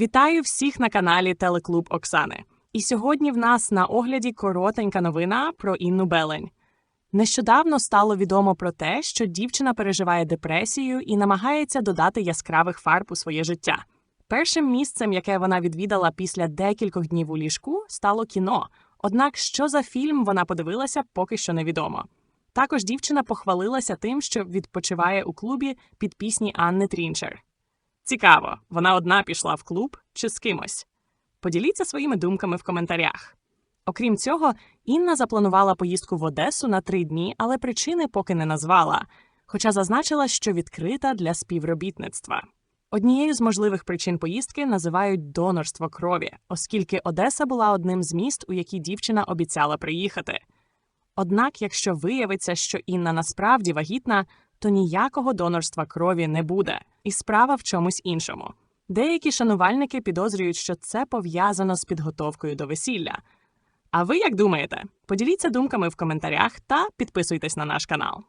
Вітаю всіх на каналі Телеклуб Оксани. І сьогодні в нас на огляді коротенька новина про Інну Белень. Нещодавно стало відомо про те, що дівчина переживає депресію і намагається додати яскравих фарб у своє життя. Першим місцем, яке вона відвідала після декількох днів у ліжку, стало кіно. Однак, що за фільм вона подивилася, поки що невідомо. Також дівчина похвалилася тим, що відпочиває у клубі під пісні Анни Трінчер. Цікаво, вона одна пішла в клуб чи з кимось? Поділіться своїми думками в коментарях. Окрім цього, Інна запланувала поїздку в Одесу на три дні, але причини поки не назвала, хоча зазначила, що відкрита для співробітництва. Однією з можливих причин поїздки називають донорство крові, оскільки Одеса була одним з міст, у які дівчина обіцяла приїхати. Однак, якщо виявиться, що Інна насправді вагітна, то ніякого донорства крові не буде, і справа в чомусь іншому. Деякі шанувальники підозрюють, що це пов'язано з підготовкою до весілля. А ви як думаєте? Поділіться думками в коментарях та підписуйтесь на наш канал.